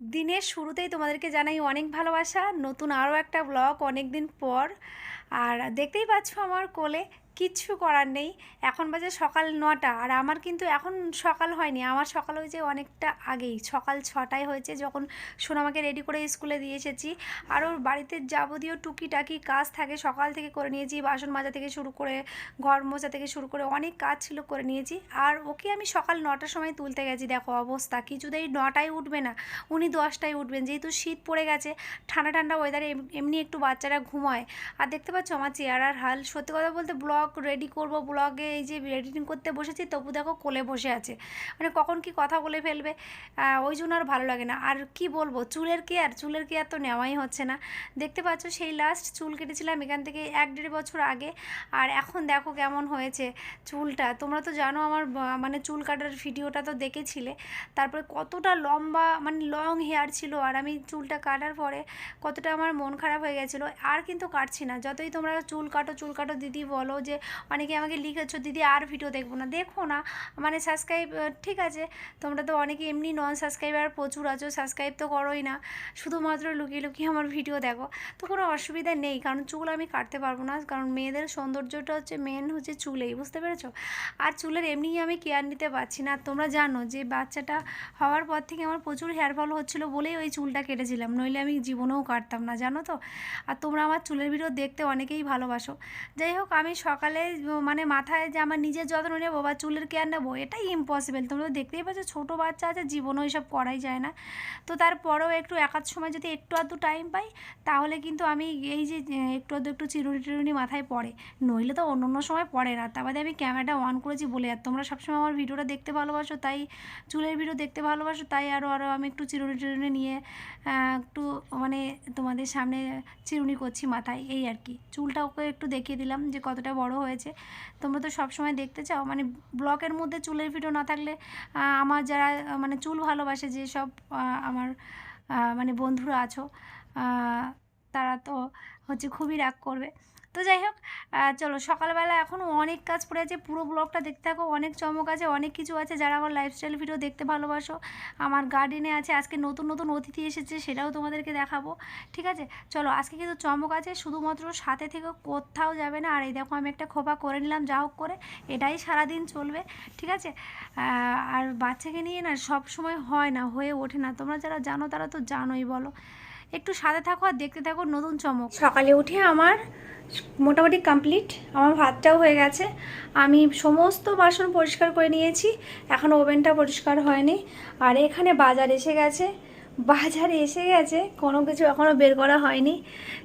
দিনের শুরুতেই তোমাদেরকে জানাই অনেক ভালোবাসা। নতুন আরও একটা ব্লগ অনেক দিন পর। আর দেখতেই পাচ্ছ আমার কোলে কিচ্ছু করার নেই। এখন বাজে সকাল নটা আর আমার কিন্তু এখন সকাল হয়নি। আমার সকাল হয়েছে অনেকটা আগেই। সকাল ছটায় হয়েছে যখন সোনামাকে রেডি করে স্কুলে দিয়ে এসেছি। আর ওর বাড়িতে যাবতীয় টুকিটাকি কাজ থাকে। সকাল থেকে করে নিয়েছি, বাসন মাজা থেকে শুরু করে, ঘর মোছা থেকে শুরু করে অনেক কাজ ছিল করে নিয়েছি। আর ওকে আমি সকাল নটার সময় তুলতে গেছি। দেখো অবস্থা। কিছুতেই নটায় উঠবে না। উনি দশটায় উঠবেন। যেহেতু শীত পড়ে গেছে ঠান্ডা ঠান্ডা ওয়েদারে এমনি একটু বাচ্চারা ঘুমায়। আর দেখতে পাচ্ছ আমার চেয়ার আর হাল। সত্যি কথা বলতে ব্লগ রেডি করব ব্লগে এই যে এডিটিং করতে বসেছি, তবু দেখো কোলে বসে আছে। মানে কখন কি কথা বলে ফেলবে ওই জন্য আর ভালো লাগে না। আর কি বলব, চুলের কেয়ার চুলের কেয়ার তো নেওয়াই হচ্ছে না। দেখতে পাচ্ছ, সেই লাস্ট চুল কেটেছিলাম এখান থেকে এক দেড় বছর আগে। আর এখন দেখো কেমন হয়েছে চুলটা। তোমরা তো জানো আমার মানে চুল কাটার ভিডিওটা তো দেখেছিলে। তারপরে কতটা লম্বা মানে লং হেয়ার ছিল, আর আমি চুলটা কাটার পরে কতটা আমার মন খারাপ হয়ে গেছিল। আর কিন্তু কাটছি না। যতই তোমরা চুল কাটো চুল কাটো দিদি বলো যে অনেকে আমাকে লিখেছো, দিদি আর ভিডিও দেখব না। দেখো না মানে সাবস্ক্রাইব ঠিক আছে, তোমরা তো অনেকে এমনি নন সাবস্ক্রাইবার প্রচুর আছো সাবস্ক্রাইব তো করোই না, শুধুমাত্র লুকিয়ে লুকিয়ে আমার ভিডিও দেখো, তো কোনো অসুবিধা নেই, কারণ চুল আমি কাটতে পারব না, কারণ মেয়েদের সৌন্দর্যটা হচ্ছে মেন হচ্ছে চুলেই, বুঝতে পেরেছ? আর চুলের এমনিই আমি কেয়ার নিতে পারছি না, তোমরা জানো যে বাচ্চাটা হওয়ার পর থেকে আমার প্রচুর হেয়ার ফল হচ্ছিল বলেই ওই চুলটা কেটেছিলাম, নইলে আমি জীবনেও কাটতাম না, জানো তো? আর তোমরা আমার চুলের ভিডিও দেখতে অনেকেই ভালোবাসো, যাই হোক, আমি সকালে উম, মানে মাথায় যে আমার নিজের যত্ন নেব বা চুলের কেয়ার নেব এটাই ইম্পসিবল তোমরা তো দেখতেই পাচ্ছ ছোটো বাচ্চা আছে জীবনেও এসব করাই যায় না। তো তারপরেও একটু একাধ সময় যদি একটু আধটু টাইম পাই তাহলে কিন্তু আমি এই যে একটু আধটু একটু চিরুনি টিরুনি মাথায় পড়ে। নইলে তো অন্য অন্য সময় পড়ে না। তার বাদে আমি ক্যামেরাটা অন করেছি বলে আর তোমরা সবসময় আমার ভিডিওটা দেখতে ভালোবাসো তাই চুলের ভিডিও দেখতে ভালোবাসো তাই আরও আরও আমি একটু চিরুনি টিরুনি নিয়ে একটু মানে তোমাদের সামনে চিরুনি করছি মাথায় এই আর কি। চুলটা ওকে একটু দেখিয়ে দিলাম যে কতটা বড় হয়েছে। তোমরা তো সব সময় দেখতে চাও মানে ব্লকের মধ্যে চুলের ভিডিও না থাকলে আমার যারা মানে চুল ভালোবাসে যেসব সব আমার মানে বন্ধুরা আছো তারা তো হচ্ছে খুবই রাগ করবে। তো যাই হোক চলো সকালবেলা এখনও অনেক কাজ পড়ে আছে, পুরো ব্লগটা দেখতে থাকো, অনেক চমক আছে, অনেক কিছু আছে, যারা আমার লাইফস্টাইল ভিডিও দেখতে ভালোবাসো, আমার গার্ডেনে আছে, আজকে নতুন নতুন অতিথি এসেছে, সেটাও তোমাদেরকে দেখাবো, ঠিক আছে? চলো, আজকে কিন্তু চমক আছে, শুধুমাত্র সাথে থেকে কোথাও যাবে না, আর এই দেখো আমি একটা খোপা করে নিলাম, যা হোক করে, এটাই সারাদিন চলবে, ঠিক আছে? আর বাচ্চাকে নিয়ে না সব সময় হয় না, হয়ে ওঠে না, তোমরা যারা জানো তারা তো জানোই বলো। একটু সাথে থাকো আর দেখতে থাকো নতুন চমক। সকালে উঠে আমার মোটামুটি কমপ্লিট আমার ভাতটাও হয়ে গেছে। আমি সমস্ত বাসন পরিষ্কার করে নিয়েছি, এখন ওভেনটা পরিষ্কার হয়নি। আর এখানে বাজার এসে গেছে। বাজার এসে গেছে, কোনো কিছু এখনও বের করা হয়নি।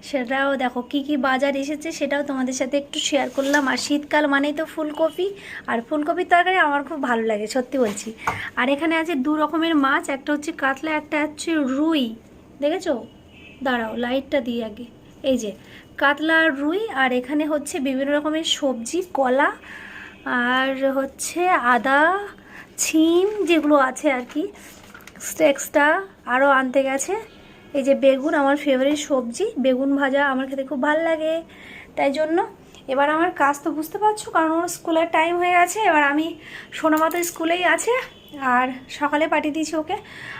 সেটাও দেখো কি কি বাজার এসেছে, সেটাও তোমাদের সাথে একটু শেয়ার করলাম। আর শীতকাল মানেই তো ফুলকপি, আর ফুলকপির তরকারি আমার খুব ভালো লাগে, সত্যি বলছি। আর এখানে আছে দু রকমের মাছ, একটা হচ্ছে কাতলা, একটা হচ্ছে রুই। দেখেছ? দাঁড়াও লাইটটা দিই আগে। এই যে, কাতলা আর রুই, আর এখানে হচ্ছে বিভিন্ন রকমের সবজি, কলা, আর হচ্ছে আদা, ছিম যেগুলো আছে আর কি এক্সট্রা আরও আনতে গেছে। এই যে বেগুন, আমার ফেভারিট সবজি। বেগুন ভাজা আমার খেতে খুব ভালো লাগে, তাই জন্য এবার আমার কাজ তো বুঝতে পারছ, কারণ ওর স্কুলের টাইম হয়ে গেছে, এবার আমি সোনামা তো স্কুলেই আছে, আর সকালে পাঠিয়ে দিয়েছি ওকে।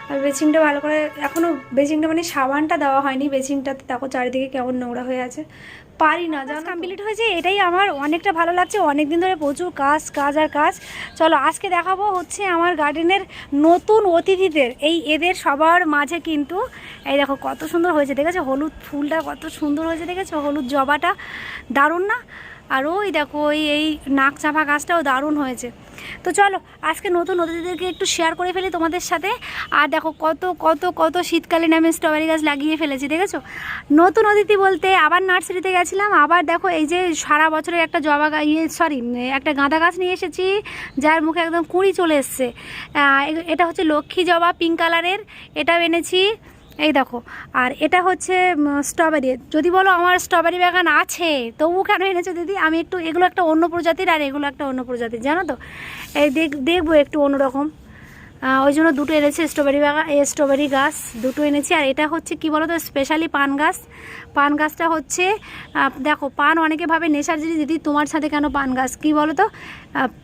আর বেচিংটা ভালো করে এখনও বেচিংটা মানে সাবানটা দেওয়া হয়নি বেচিংটাতে দেখো চারিদিকে কেমন নোংরা হয়ে আছে। পারি না জানো কমপ্লিট হয়েছে এটাই আমার অনেকটা ভালো লাগছে অনেক দিন ধরে প্রচুর কাজ কাজ আর কাজ। চলো আজকে দেখাবো হচ্ছে আমার গার্ডেনের নতুন অতিথিদের এই এদের সবার মাঝে কিন্তু এই দেখো কত সুন্দর হয়েছে দেখেছ? হলুদ ফুলটা কত সুন্দর হয়েছে দেখেছ? হলুদ জবাটা দারুণ না? আর ওই দেখো ওই এই নাক চাপা গাছটাও দারুণ হয়েছে। তো চলো, আজকে নতুন অতিথিদেরকে একটু শেয়ার করে ফেলি তোমাদের সাথে। আর দেখো কত কত কত শীতকালীন আমি স্ট্রবেরি গাছ লাগিয়ে ফেলেছি, দেখেছ? নতুন অতিথি বলতে আবার নার্সারিতে গেছিলাম, আবার দেখো এই যে সারা বছরের একটা জবা ইয়ে সরি একটা গাঁদা গাছ নিয়ে এসেছি, যার মুখে একদম কুঁড়ি চলে এসছে। এটা হচ্ছে লক্ষ্মী জবা পিঙ্ক কালারের এটাও এনেছি। এই দেখো, আর এটা হচ্ছে স্ট্রবেরি যদি বলো আমার স্ট্রবেরি বাগান আছে, তবু কেন এনেছো দিদি? আমি একটু, এগুলো একটা অন্য প্রজাতির আর এগুলো একটা অন্য প্রজাতির, জানো তো? এই দেখ, দেখব একটু অন্যরকম। ওই জন্য দুটো এনেছে স্ট্রবেরি বাগান স্ট্রবেরি গাছ, দুটো এনেছি। আর এটা হচ্ছে কি বলো তো স্পেশালি পান গাছ। পান গাছটা হচ্ছে দেখো পান অনেকে ভাবে নেশার জিনিস, দিদি তোমার সাথে কেন পান গাছ? কি বলো তো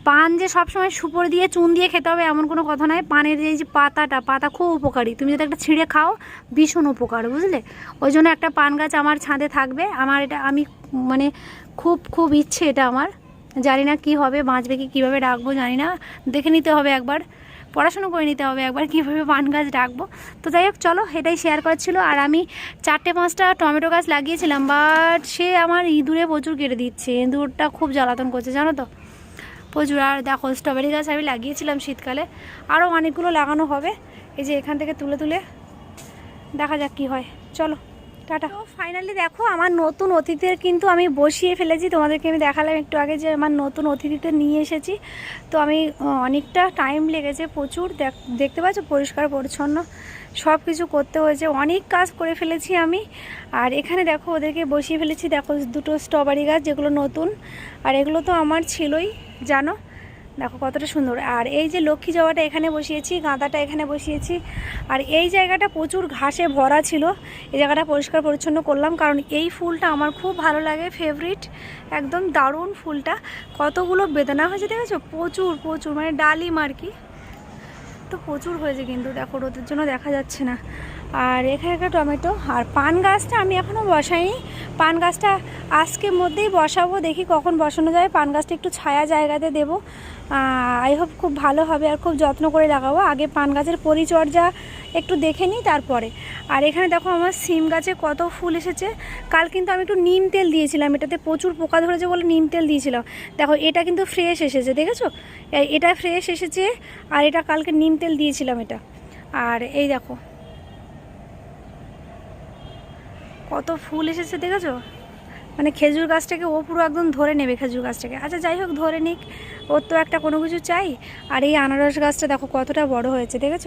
পান যে সবসময় সুপর দিয়ে, চুন দিয়ে খেতে হবে এমন কোনো কথা নয়। পানের এই যে পাতাটা, পাতা খুব উপকারী। তুমি যদি একটা ছিঁড়ে খাও, ভীষণ উপকার, বুঝলে? ওই জন্য একটা পান গাছ আমার ছাদে থাকবে। আমার এটা, আমি মানে খুব খুব ইচ্ছে এটা আমার। জানি না কি হবে, বাঁচবে কি কীভাবে, রাখব জানি না। দেখে নিতে হবে একবার। পড়াশুনো করে নিতে হবে, একবার কীভাবে পান গাছ রাখব। তো যাই হোক, চলো এটাই শেয়ার করার ছিল। আর আমি চারটে পাঁচটা টমেটো গাছ লাগিয়েছিলাম বাট সে আমার ইঁদুরে প্রচুর কেটে দিচ্ছে। ইঁদুরটা খুব জ্বালাতন করছে, জানো তো? প্রচুর। আর দেখো স্ট্রবেরি গাছ আমি লাগিয়েছিলাম শীতকালে। আরও অনেকগুলো লাগানো হবে। এই যে এখান থেকে তুলে তুলে দেখা যাক কি হয়। চলো। টাটা। ফাইনালি দেখো, আমার নতুন অতিথিদের কিন্তু আমি বসিয়ে ফেলেছি। তোমাদেরকে আমি দেখালাম একটু আগে যে আমার নতুন অতিথিদের নিয়ে এসেছি। তো আমি অনেকটা টাইম লেগেছে প্রচুর। দেখ- দেখতে পাচ্ছ পরিষ্কার, পরিচ্ছন্ন। সব কিছু করতে হয়েছে। অনেক কাজ করে ফেলেছি আমি। আর এখানে দেখো, ওদেরকে বসিয়ে ফেলেছি। দেখো, দুটো স্ট্রবেরি গাছ যেগুলো নতুন। আর এগুলো তো আমার ছিলই, জানো? দেখো কতটা সুন্দর। আর এই যে লক্ষ্মী জবাটা এখানে বসিয়েছি, গাঁদাটা এখানে বসিয়েছি। আর এই জায়গাটা প্রচুর ঘাসে ভরা ছিল, এই জায়গাটা পরিষ্কার পরিচ্ছন্ন করলাম কারণ এই ফুলটা আমার খুব ভালো লাগে ফেভারিট একদম দারুণ ফুলটা। কতগুলো বেদনা হয়েছে দেখেছ? প্রচুর প্রচুর মানে ডালিম আর কি। তো প্রচুর হয়েছে কিন্তু, দেখো রোদের জন্য দেখা যাচ্ছে না। আর এখানে একটা টমেটো। আর পান গাছটা আমি এখনও বসাইনি। পান গাছটা আজকের মধ্যেই বসাবো, দেখি কখন বসানো যায়। পান গাছটা একটু ছায়া জায়গাতে দেবো। আই হোপ খুব ভালো হবে আর খুব যত্ন করে লাগাবো। আগে পান গাছের পরিচর্যা একটু দেখে নিই তারপরে। আর এখানে দেখো আমার সিম গাছে কত ফুল এসেছে। কাল কিন্তু আমি একটু নিম তেল দিয়েছিলাম। এটাতে প্রচুর পোকা ধরেছে বলে নিম তেল দিয়েছিলাম। দেখো, এটা কিন্তু ফ্রেশ এসেছে, দেখেছ? এটা ফ্রেশ এসেছে আর এটা কালকে নিম তেল দিয়েছিলাম এটা। আর এই দেখো কত ফুল এসেছে দেখেছ? মানে খেজুর গাছটাকে ও পুরো একদম ধরে নেবে খেজুর গাছটাকে। আচ্ছা যাই হোক, ধরে নিক। ওর তো একটা কোনো কিছু চাই। আর এই আনারস গাছটা দেখো কতটা বড় হয়েছে, দেখেছ?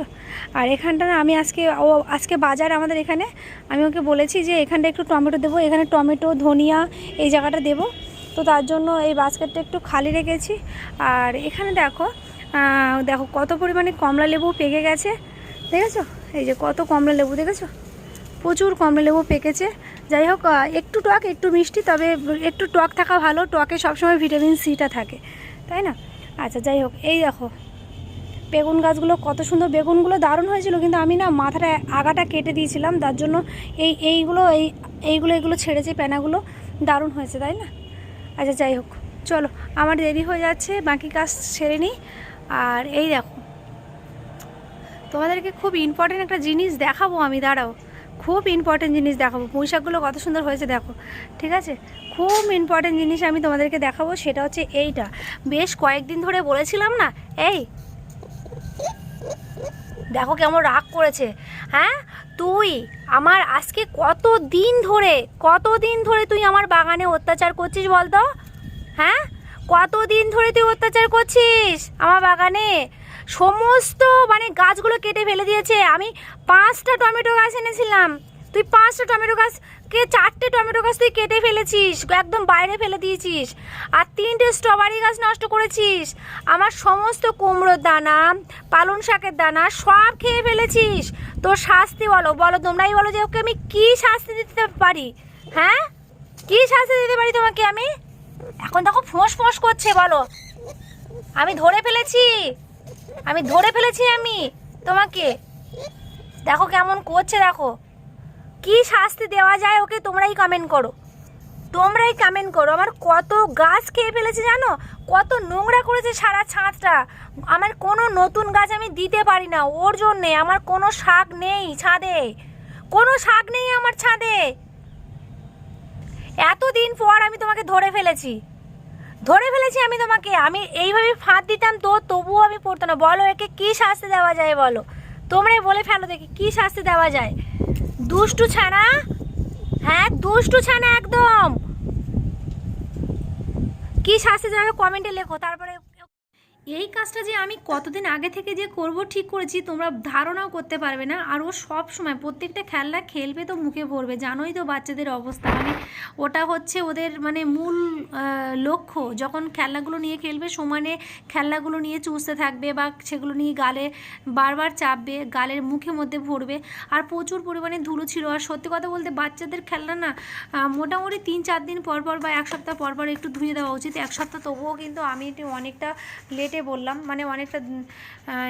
আর এখানটা না, আমি আজকে, ও আজকে বাজার আমাদের এখানে। আমি ওকে বলেছি যে এখানটা একটু টমেটো দেবো, এখানে টমেটো, ধনিয়া এই জায়গাটা দেবো। তো তার জন্য এই বাস্কেটটা একটু খালি রেখেছি। আর এখানে দেখো দেখো কত পরিমাণে কমলা লেবু পেকে গেছে। দেখেছ? এই যে কত কমলা লেবু দেখেছ? প্রচুর কমলা লেবু পেকেছে। যাই হোক একটু টক, একটু মিষ্টি, তবে একটু টক থাকা ভালো। টকে সবসময় ভিটামিন সিটা থাকে, তাই না? আচ্ছা যাই হোক, এই দেখো, বেগুন গাছগুলো কত সুন্দর। বেগুনগুলো দারুণ হয়েছিল, কিন্তু আমি না মাথাটা, আগাটা কেটে দিয়েছিলাম, তার জন্য এই, এইগুলো এই, এইগুলো, এগুলো ছেড়েছে প্যানাগুলো দারুণ হয়েছে, তাই না? আচ্ছা যাই হোক, চলো, আমার দেরি হয়ে যাচ্ছে, বাকি কাজ সেরে নিই। আর এই দেখো, তোমাদেরকে খুব ইম্পর্টেন্ট একটা জিনিস দেখাবো আমি, দাঁড়াও। খুব ইম্পর্টেন্ট জিনিস দেখাবো। পুঁইশাকগুলো কত সুন্দর হয়েছে দেখো, ঠিক আছে? খুব ইম্পর্টেন্ট জিনিস আমি তোমাদেরকে দেখাবো, সেটা হচ্ছে এইটা। বেশ কয়েকদিন ধরে বলেছিলাম না, এই দেখো কেমন রাগ করেছে। হ্যাঁ? তুই আমার আজকে কত দিন ধরে, কত দিন ধরে তুই আমার বাগানে অত্যাচার করছিস বলতো? হ্যাঁ? কত দিন ধরে তুই অত্যাচার করছিস আমার বাগানে? সমস্ত মানে গাছগুলো কেটে ফেলে দিয়েছে। আমি পাঁচটা টমেটো গাছ এনেছিলাম। তুই পাঁচটা টমেটো গাছ কে চারটে টমেটো গাছ তুই কেটে ফেলেছিস? একদম বাইরে ফেলে দিয়েছিস। আর তিনটে স্ট্রবেরি গাছ নষ্ট করেছিস। আমার সমস্ত কুমড়োর দানা, পালং শাকের দানা সব খেয়ে ফেলেছিস। তোর শাস্তি বলো বলো তোমরাই বলো যে ওকে আমি কি শাস্তি দিতে পারি? হ্যাঁ? কি শাস্তি দিতে পারি তোমাকে আমি? এখন দেখো ফোঁস ফোঁস করছে, বলো। আমি ধরে ফেলেছি। আমি ধরে ফেলেছি আমি, তোমাকে। দেখো কেমন করছে, দেখো। কি শাস্তি দেওয়া যায় ওকে তোমরাই কমেন্ট করো। তোমরাই কমেন্ট করো। আমার কত গাছ খেয়ে ফেলেছে জানো? কত নোংরা করেছে সারা ছাদটা। আমার কোনো নতুন গাছ আমি দিতে পারি না ওর জন্যে। আমার কোনো শাক নেই ছাদে। কোনো শাক নেই আমার ছাদে। এতদিন পর আমি তোমাকে ধরে ফেলেছি। ধরে ফেলেছি আমি তোমাকে। আমি এইভাবে ফাঁদ দিতাম তো, তবুও আমি পড়তো না। বলো, একে কি শাস্তি দেওয়া যায় বলো? তোমরাই বলে ফেলো দেখি, কি শাস্তি দেওয়া যায়? দুষ্টু ছানা? হ্যাঁ দুষ্টু ছানা একদম। কি শাস্তি দেওয়া কমেন্টে লেখো, তারপরে এই কাজটা যে আমি কতদিন আগে থেকে যে করব, ঠিক করেছি, তোমরা ধারণাও করতে পারবে না। আর ও সব সময় প্রত্যেকটা খেলনা খেলবে তো মুখে পড়বে জানোই তো বাচ্চাদের অবস্থা। মানে ওটা হচ্ছে ওদের মানে মূল লক্ষ্য। যখন খেলনাগুলো নিয়ে খেলবে, সমানে খেলনাগুলো নিয়ে চুষতে থাকবে বা সেগুলো নিয়ে গালে বারবার চাপবে, গালের মুখে মধ্যে ভরবে। আর প্রচুর পরিমাণে ধুলো ছিল। আর সত্যি কথা বলতে বাচ্চাদের খেলনা না মোটামুটি তিন চার দিন পর পর বা এক সপ্তাহ পর পর একটু ধুয়ে দেওয়া উচিত। এক সপ্তাহ তবুও কিন্তু আমি এটি অনেকটা লেটে বললাম মানে অনেকটা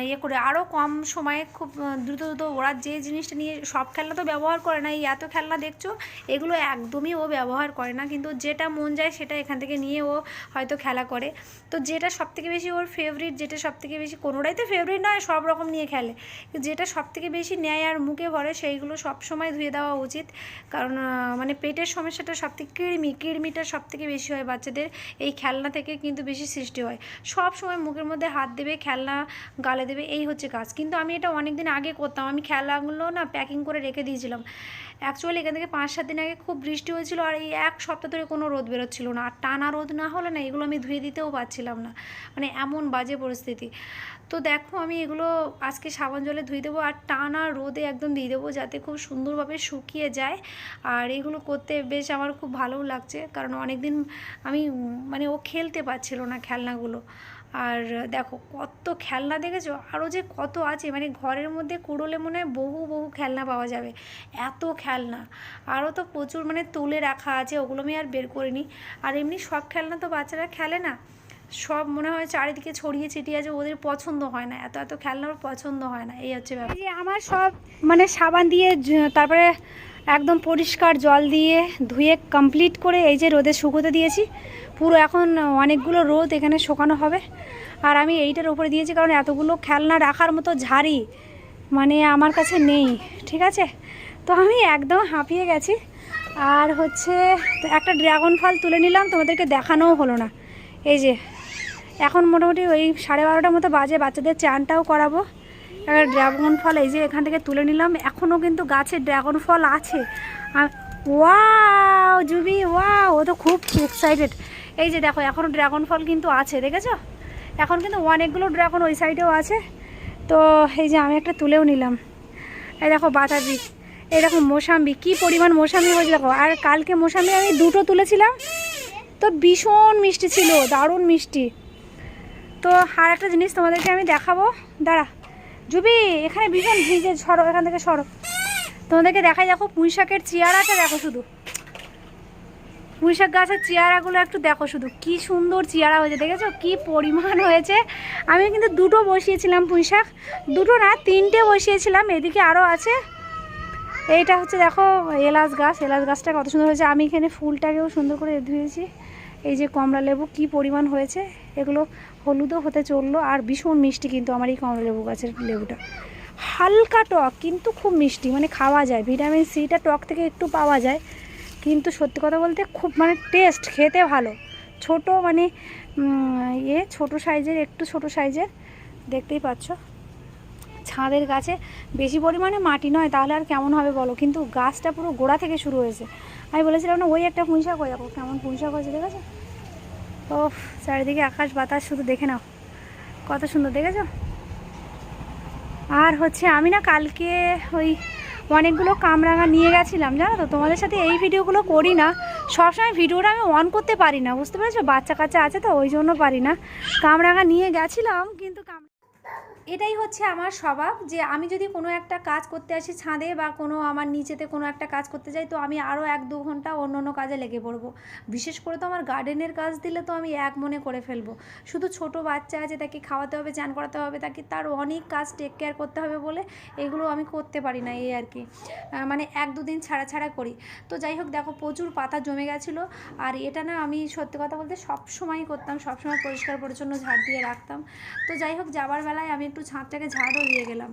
ইয়ে করে আরও কম সময়ে খুব দ্রুত দ্রুত ওরা যে জিনিসটা নিয়ে, সব খেলনা তো ব্যবহার করে না, এই এত খেলনা দেখছ, এগুলো একদমই ও ব্যবহার করে না, কিন্তু যেটা মন যায় সেটা এখান থেকে নিয়ে ও হয়তো খেলা করে। তো যেটা সবথেকে বেশি ওর ফেভারিট যেটা সবথেকে বেশি, কোনোটাই তো ফেভারিট নয়, সব রকম নিয়ে খেলে। যেটা সবথেকে বেশি নেয় আর মুখে ভরে সেইগুলো সব সময় ধুয়ে দেওয়া উচিত, কারণ মানে পেটের সমস্যাটা সবথেকে, কৃমি, কৃমিটা সবথেকে বেশি হয় বাচ্চাদের, এই খেলনা থেকে কিন্তু বেশি সৃষ্টি হয়। সব সময় মুখের মধ্যে হাত দেবে, খেলনা গালে দেবে, এই হচ্ছে কাজ। কিন্তু আমি এটা অনেক দিন আগে করতাম। আমি খেলনাগুলো না প্যাকিং করে রেখে দিয়েছিলাম। অ্যাকচুয়ালি এখান থেকে পাঁচ, সাত দিন আগে খুব বৃষ্টি হয়েছিল আর এই এক সপ্তাহ ধরে কোনো রোদ বেরোচ্ছিল না। আর টানা রোদ না হলে না এগুলো আমি ধুয়ে দিতেও পারছিলাম না। মানে এমন বাজে পরিস্থিতি। তো দেখো আমি এগুলো আজকে সাবান জলে ধুয়ে দেবো আর টানা রোদে একদম দিয়ে দেবো যাতে খুব সুন্দরভাবে শুকিয়ে যায়। আর এগুলো করতে বেশ আমার খুব ভালোও লাগছে। কারণ অনেক দিন আমি মানে ও খেলতে পারছিল না খেলনাগুলো। আর দেখো কত খেলনা দেখেছ? আরও যে কত আছে মানে ঘরের মধ্যে কুড়োলে মনে হয় বহু বহু খেলনা পাওয়া যাবে। এত খেলনা। আরও তো প্রচুর মানে তুলে রাখা আছে, ওগুলো আমি আর বের করিনি। আর এমনি সব খেলনা তো বাচ্চারা খেলে না। সব মনে হয় চারিদিকে ছড়িয়ে ছিটিয়ে আছে, ওদের পছন্দ হয় না। এত এত খেলনা পছন্দ হয় না, এই হচ্ছে ব্যাপার। যে আমার সব মানে সাবান দিয়ে তারপরে একদম পরিষ্কার জল দিয়ে ধুয়ে কমপ্লিট করে এই যে রোদে শুকোতে দিয়েছি। পুরো এখন অনেকগুলো রোদ এখানে শোকানো হবে। আর আমি এইটার উপরে দিয়েছি কারণ এতগুলো খেলনা রাখার মতো ঝাড়ি মানে আমার কাছে নেই, ঠিক আছে? তো আমি একদম হাঁপিয়ে গেছি। আর হচ্ছে একটা ড্রাগন ফল তুলে নিলাম, তোমাদেরকে দেখানোও হলো না। এই যে, এখন মোটামুটি ওই সাড়ে বারোটার মতো বাজে, বাচ্চাদের চানটাও করাবো। এবার ড্রাগন ফল এই যে এখান থেকে তুলে নিলাম। এখনও কিন্তু গাছে ড্রাগন ফল আছে। আর ওয়াও, জুবি, ওয়াও, ও তো খুব এক্সাইটেড এই যে দেখো এখনও ড্রাগন ফল কিন্তু আছে, দেখেছ? এখন কিন্তু অনেকগুলো ড্রাগন ওই সাইডেও আছে। তো এই যে আমি একটা তুলেও নিলাম। এই দেখো বাতাবি এই দেখো, মোসাম্বি। কী পরিমাণ মোসাম্বি হয়েছে, দেখো। আর কালকে মোসাম্বি আমি দুটো তুলেছিলাম। তো ভীষণ মিষ্টি ছিল, দারুণ মিষ্টি। তো আর একটা জিনিস তোমাদেরকে আমি দেখাবো। দাঁড়া। জুবি, এখানে ভীষণ ভিজে সরো, এখান থেকে সরো। তোমাদেরকে দেখাই, দেখো পুঁই শাকের চেয়ারাটা দেখো শুধু। পুঁই শাক গাছের চেয়ারাগুলো একটু দেখো শুধু। কি সুন্দর চেয়ারা হয়েছে, দেখেছ? কি পরিমাণ হয়েছে। আমি কিন্তু দুটো বসিয়েছিলাম পুঁই শাক দুটো না, তিনটে বসিয়েছিলাম। এদিকে আরও আছে। এইটা হচ্ছে দেখো, এলাচ গাছ। এলাচ গাছটা কত সুন্দর হয়েছে। আমি এখানে ফুলটাকেও সুন্দর করে ধুয়েছি। এই যে কমলা লেবু, কি পরিমাণ হয়েছে। এগুলো হলুদও হতে চলল। আর ভীষণ মিষ্টি কিন্তু আমার এই কমলা লেবু গাছের লেবুটা। হালকা টক, কিন্তু খুব মিষ্টি। মানে খাওয়া যায়। ভিটামিন সিটা টক থেকে একটু পাওয়া যায়। কিন্তু সত্যি কথা বলতে খুব মানে টেস্ট খেতে ভালো। ছোট মানে ইয়ে ছোট সাইজের, একটু ছোট সাইজের, দেখতেই পাচ্ছ। ছাদের গাছে বেশি পরিমাণে মাটি নয়, তাহলে আর কেমন হবে বলো? কিন্তু গাছটা পুরো গোড়া থেকে শুরু হয়েছে। আমি বলেছিলাম না, ওই একটা পুঁইশাক হয়ে যাব। কেমন পুঁইশাক হয়েছে, দেখেছ? ও চারিদিকে আকাশ বাতাস, শুধু দেখে নাও। কত সুন্দর, দেখেছ? আর হচ্ছে আমি না কালকে ওই অনেকগুলো কামরাঙা নিয়ে গেছিলাম, জানো তো? তোমাদের সাথে এই ভিডিওগুলো করি না। সবসময় ভিডিওটা আমি অন করতে পারি না, বুঝতে পেরেছ? বাচ্চা কাচ্চা আছে তো, ওই জন্য পারি না। কামরাঙা নিয়ে গেছিলাম, কিন্তু কাম এটাই হচ্ছে আমার স্বভাব যে আমি যদি কোনো একটা কাজ করতে আসি ছাদে বা কোনো আমার নিচেতে কোনো একটা কাজ করতে যাই, তো আমি আরও এক দু ঘণ্টা অন্য অন্য কাজে লেগে পড়ব। বিশেষ করে তো আমার গার্ডেনের কাজ দিলে তো আমি এক মনে করে ফেলব। শুধু ছোট বাচ্চা আছে, তাকে খাওয়াতে হবে, চান করাতে হবে, তাকে তার অনেক কাজ টেক কেয়ার করতে হবে বলে এগুলো আমি করতে পারি না এই আর কি। মানে এক দুদিন ছাড়া ছাড়া করি। তো যাই হোক, দেখো প্রচুর পাতা জমে গেছিল। আর এটা না আমি সত্যি কথা বলতে সব সময়ই করতাম সব সময় পরিষ্কার পরিচ্ছন্ন ঝাড় দিয়ে রাখতাম। তো যাই হোক, যাবার বেলায় আমি একটু ছাদটাকে ঝাড়ও দিয়ে গেলাম।